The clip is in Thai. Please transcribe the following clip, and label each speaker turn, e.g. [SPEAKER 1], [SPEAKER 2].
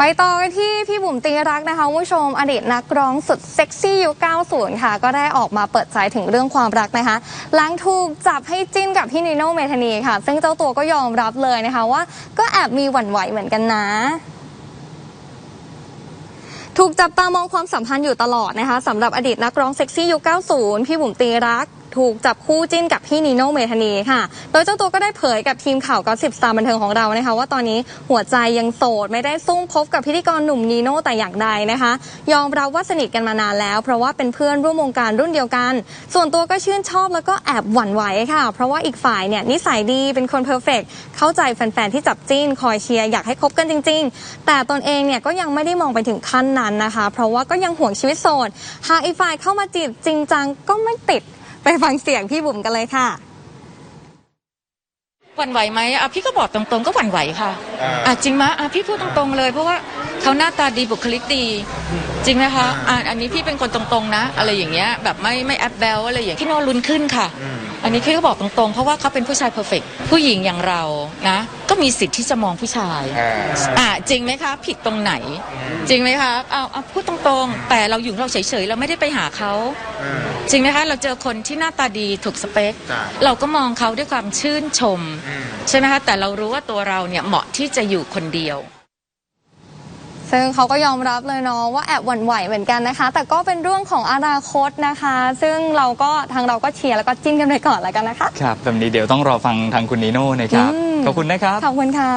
[SPEAKER 1] ไปต่อกันที่พี่บุ๋มตีรักนะคะคุณผู้ชมอดีตนักร้องสุดเซ็กซี่ยุค 90 ค่ะ ก็ได้ออกมาเปิดใจถึงเรื่องความรักนะคะ หลังถูกจับให้จิ้นกับพี่นิโนเมธานีค่ะ ซึ่งเจ้าตัวก็ยอมรับเลยนะคะว่า ก็แอบมีหวั่นไหวเหมือนกันนะถูกจับตามองความสัมพันธ์อยู่ตลอดนะคะสำหรับอดีตนักร้องเซ็กซี่ยุค 90 พี่บุ๋มตีรัก ถูกจับคู่จิ้นกับพี่นีโน่เมธานีค่ะ โดยเจ้าตัวก็ได้เผยกับทีมข่าวก็สิบสตาร์บันเทิงของเรานะคะ ว่าตอนนี้หัวใจยังโสดไม่ได้ซุ่มคบกับพิธีกรหนุ่มนีโน่แต่อย่างใดนะคะ ยอมรับว่าสนิทกันมานานแล้ว เพราะว่าเป็นเพื่อนร่วมวงการรุ่นเดียวกัน ส่วนตัวก็ชื่นชอบแล้วก็แอบหวั่นไหวค่ะ เพราะว่าอีกฝ่ายเนี่ยนิสัยดีเป็นคนเพอร์เฟกเข้าใจแฟนๆที่จับจิ้นคอยเชียร์อยากให้คบกันจริง ๆ แต่ตนเองเนี่ยก็ยังไม่ได้มองไปถึงขั้นนั้นนะคะ เพราะว่าก็ยังห่วงชีวิตโสดหากอีกฝ่ายเข้ามาจีบจริงจังก็ไม่ติด ไปฟังเสียงพี่บุ๋มกันเลยค่ะ
[SPEAKER 2] หวั่นไหวไหมอะพี่ก็บอกตรงๆก็หวั่นไหวค่ะ
[SPEAKER 3] อ่า
[SPEAKER 2] อะจริงไหมอะพี่พูดตรงๆเลยเพราะว่า เขาหน้าตาดีบุคลิกดี จริงไหมคะอะอันนี้พี่เป็นคนตรงๆนะ อะไรอย่างเงี้ยแบบไม่ไม่แอปแบลอะไรอย่างพี่โนลุ้นขึ้นค่ะ อันนี้พี่ก็บอกตรงๆ เพราะว่าเขาเป็นผู้ชายเพอร์เฟกผู้หญิงอย่างเรานะก็มีสิทธิ์ที่จะมองผู้ชาย
[SPEAKER 3] อ่า
[SPEAKER 2] อะจริงไหมคะ ผิดตรงไหน จริงไหมคะเอาเอาพูดตรงๆ แต่เราอยู่ของเราเฉยๆเราไม่ได้ไปหาเขา
[SPEAKER 3] อืม
[SPEAKER 2] จริงไหมคะเราเจอคนที่หน้าตาดีถูกสเปค
[SPEAKER 3] จ้ะ
[SPEAKER 2] เราก็มองเขาด้วยความชื่นชม
[SPEAKER 3] อืม
[SPEAKER 2] ใช่ไหมคะแต่เรารู้ว่าตัวเราเนี่ยเหมาะที่จะอยู่คนเดียว
[SPEAKER 1] ซึ่งเขาก็ยอมรับเลยเนาะว่าแอบหวั่นไหวเหมือนกันนะคะ แต่ก็เป็นเรื่องของอนาคตนะคะ ซึ่งเราก็ทางเราก็เชียร์แล้วก็จิ้นกันไปก่อนแล้วกันนะคะ
[SPEAKER 4] ครับแบบนี้เดี๋ยวต้องรอฟังทางคุณนิโน่นะครับ
[SPEAKER 1] อืม
[SPEAKER 4] ขอบคุณนะครับ
[SPEAKER 1] ขอบคุณค่ะ